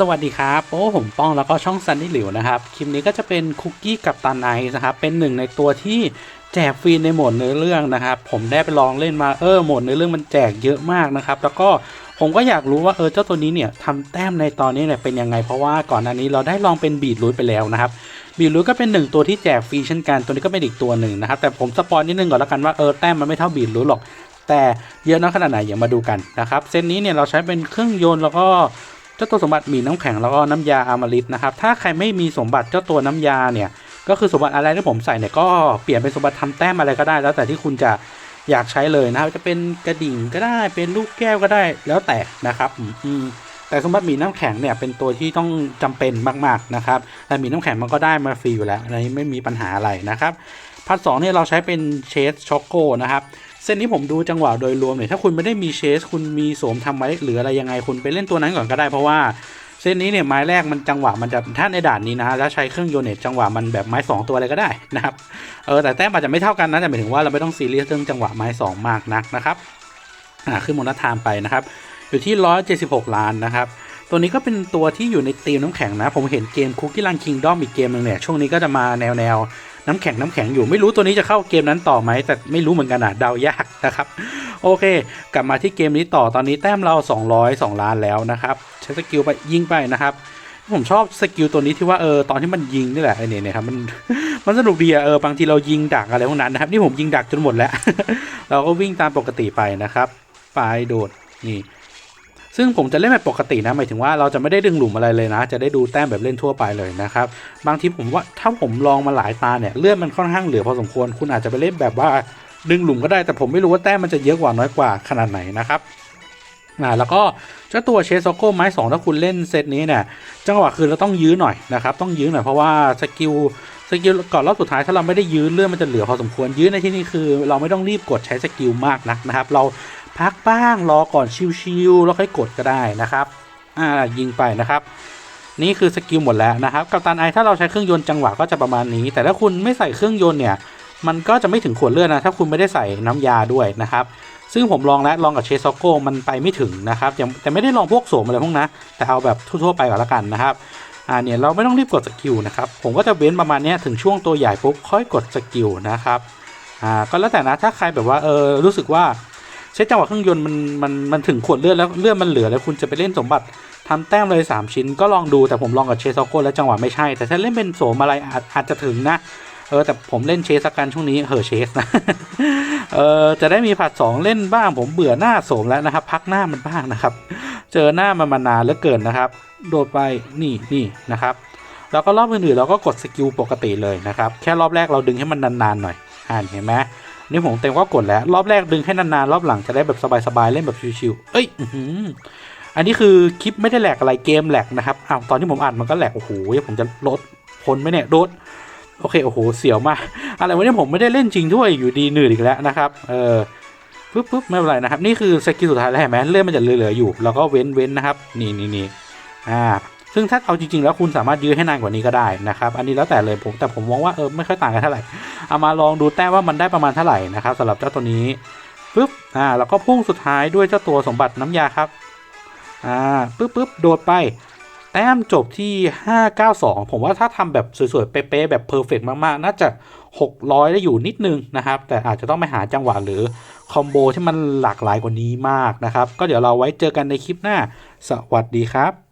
สวัสดีครับโอ้ผมป้องแล้วก็ช่องซันนี่หลิวนะครับ คลิปนี้ก็จะเป็นคุกกี้กับตันไอซ์นะครับ เป็นหนึ่งในตัวที่แจกฟรีในโหมดเนื้อเรื่องนะครับ ผมได้ไปลองเล่นมาเออโหมดเนื้อเรื่องมันแจกเยอะมากนะครับ แล้วก็ผมก็อยากรู้ว่าเออเจ้าตัวนี้เนี่ยทำแต้มในตอนนี้เนี่ยเป็นยังไง เพราะว่าก่อนหน้านี้เราได้ลองเป็นบีดรูทไปแล้วนะครับบีดรูทก็เป็นหนึ่งตัวที่แจกฟรีเช่นกันตัวนี้ก็เป็นอีกตัวหนึ่งนะครับ แต่ผมสปอยนิดนึงก่อนแล้วกันว่าเออแต้มมันไม่เท่าบีดรูทหรอก แต่เยอะน้อยขนาดไหนอย่ามาดูกันนะครับเส้นนี้เนี่ยเราใช้เป็นเครื่องยนต์แล้วก็ เจ้าตัวสมบัติมีน้ำแข็งแล้วก็น้ำยาอามาริตนะครับ ถ้าใครไม่มีสมบัติเจ้าตัวน้ำยาเนี่ยก็คือสมบัติอะไรที่ผมใส่เนี่ยก็เปลี่ยนเป็นสมบัติทำแต้มอะไรก็ได้ แล้วแต่ที่คุณจะอยากใช้เลยนะครับ จะเป็นกระดิ่งก็ได้เป็นลูกแก้วก็ได้แล้วแต่นะครับอืมแต่สมบัติมีน้ำแข็งเนี่ยเป็นตัวที่ต้องจำเป็นมากๆนะครับแต่มีน้ำแข็งมันก็ได้มาฟรีอยู่แล้วอันนี้ไม่มีปัญหาอะไรนะครับพัทสองเนี่ยเราใช้เป็นเชสช็อกโกนะครับ เส้นนี้ผมดูจังหวะโดยรวมเนี่ยถ้าคุณไม่ได้มีเชสคุณมีโสมทำไว้หรืออะไรยังไงคุณไปเล่นตัวนั้นก่อนก็ได้เพราะว่าเส้นนี้เนี่ยไม้แรกมันจังหวะมันจะถ้าในด่านนี้นะแล้วใช้เครื่องโยนเนี่ยจังหวะมันแบบไม้สองตัวอะไรก็ได้นะครับเออแต่แต้มอาจจะไม่เท่ากันนะแต่หมายถึงว่าเราไม่ต้องซีเรียสเรื่องจังหวะไม้สองมากนักนะครับอ่าขึ้นโมนาทามไปนะครับอยู่ที่ 176 ล้านนะครับตัวนี้ก็เป็นตัวที่อยู่ในตีมน้ำแข็งนะ ผมเห็นเกมคุกกี้รันคิงดอมอีกเกมหนึ่งเนี่ยช่วงนี้ก็จะมาแนวแนว น้ำแข็งน้ำแข็งอยู่ไม่รู้ตัวนี้จะเข้าเกมนั้นต่อไหมแต่ไม่รู้เหมือนกันอะเดายากนะครับโอเค กลับมาที่เกมนี้ต่อตอนนี้แต้มเรา 202 ล้านแล้วนะครับใช้สกิลไปยิงไปนะครับผมชอบสกิลตัวนี้ที่ว่าเออตอนที่มันยิงนี่แหละไอเนี่ยนี่ยครับมันมันสนุกดีอะเออบางทีเรายิงดักอะไรพวกนั้นนะครับนี่ผมยิงดักจนหมดแล้ว เราก็วิ่งตามปกติไปนะครับไปโดดนี่ ซึ่งผมจะเล่นแบบปกตินะหมายถึงว่าเราจะไม่ได้ดึงหลุมอะไรเลยนะ จะได้ดูแต้มแบบเล่นทั่วไปเลยนะครับบางทีผมว่าถ้าผมลองมาหลายตาเนี่ยเลือนมันค่อนข้างเหลือพอสมควร คุณอาจจะไปเล่นแบบว่าดึงหลุมก็ได้แต่ผมไม่รู้ว่าแต้มมันจะเยอะกว่าน้อยกว่าขนาดไหนนะครับนะแล้วก็เจ้าตัวเชสโซโก้ไม้สองถ้าคุณเล่นเซตนี้เนี่ยจังหวะคือเราต้องยื้อหน่อยนะครับต้องยื้อหน่อยเพราะว่าสกิลสกิลก่อนรอบสุดท้ายถ้าเราไม่ได้ยื้อเลื่อนมันจะเหลือพอสมควรยื้อในที่นี้คือ เราไม่ต้องรีบกดใช้สกิลมากนักนะครับ เรา พักบ้างรอก่อนชิวๆแล้วค่อยกดก็ได้นะครับอ่ายิงไปนะครับ นี่คือสกิลหมดแล้วนะครับกับตันไอถ้าเราใช้เครื่องยนต์จังหวะก็จะประมาณนี้ แต่ถ้าคุณไม่ใส่เครื่องยนต์เนี่ยมันก็จะไม่ถึงขวดเลือดนะถ้าคุณไม่ได้ใส่น้ำยาด้วยนะครับซึ่งผมลองแล้วลองกับเชซอกโก้มันไปไม่ถึงนะครับยังแต่ไม่ได้ลองพวกโสมอะไรพวกนะแต่เอาแบบทั่วๆไปก่อนละกันนะครับอ่าเนี่ยเราไม่ต้องรีบกดสกิลนะครับผมก็จะเว้นประมาณนี้ถึงช่วงตัวใหญ่ปุ๊บค่อยกดสกิลนะครับอ่าก็แล้วแต่นะถ้าใครแบบว่าเออรู้สึกว่า ใช้จังหวะเครื่องยนต์มันมันมันถึงขวดเลือดแล้วเลือดมันเหลือแล้วคุณจะไปเล่นสมบัติทำแต้มเลย 3 ชิ้นก็ลองดูแต่ผมลองกับเชซอกโกแล้วจังหวะไม่ใช่ แต่ถ้าเล่นเป็นโสมอะไรอาจอาจจะถึงนะ เออแต่ผมเล่นเชสกกันช่วงนี้เฮอเชสนะเออจะได้มีผัดสองเล่นบ้าง ผมเบื่อหน้าโสมแล้วนะครับ พักหน้ามันบ้างนะครับ เจอหน้ามันมานานเหลือเกินนะครับ โดดไปนี่นี่นะครับแล้วก็รอบอื่นๆเราก็กดสกิลปกติเลยนะครับแค่รอบแรกเราดึงให้มันนานๆหน่อยอ่านเห็นไหม นี่ผมเต็มก็กดแล้ว รอบแรกดึงให้นานๆ รอบหลังจะได้แบบสบายๆ เล่นแบบชิวๆเอ้ยอื้มอันนี้คือคลิปไม่ได้แหลกอะไรเกมแหลกนะครับอ้าวตอนที่ผมอ่านมันก็แหลกโอ้โหผมจะลดพ้นไหมเนี่ยโดดโอเคโอ้โหเสียวมากอะไรวะเนี่ยผมไม่ได้เล่นจริงด้วยอยู่ดีหนืดอีกแล้วนะครับ เออปึ๊บปึ๊บไม่เป็นไรนะครับ นี่คือสกิลสุดท้ายแล้วเห็นไหมเลื่อนมันจะเหลือๆอยู่ แล้วก็เว้นเว้นนะครับ นี่นี่นี่อ่า ซึ่งถ้าเอาจริงๆ แล้วคุณสามารถยื้อให้นานกว่านี้ก็ได้นะครับ อันนี้แล้วแต่เลยผมแต่ผมมองว่าเออไม่ค่อยต่างกันเท่าไหร่ เอามาลองดูแต้มว่ามันได้ประมาณเท่าไหร่นะครับสำหรับเจ้าตัวนี้ปึ๊บอ่าแล้วก็พุ่งสุดท้ายด้วยเจ้าตัวสมบัติน้ำยาครับอ่าปึ๊บปึ๊บโดดไป แต้มจบที่ 592 ผมว่าถ้าทำแบบสวยๆ เป๊ะๆ แบบเพอร์เฟกมากๆ น่าจะ 600 ได้อยู่นิดนึงนะครับ แต่อาจจะต้องไปหาจังหวะหรือคอมโบที่มันหลากหลายกว่านี้มากนะครับ ก็เดี๋ยวเราไว้เจอกันในคลิปหน้า สวัสดีครับ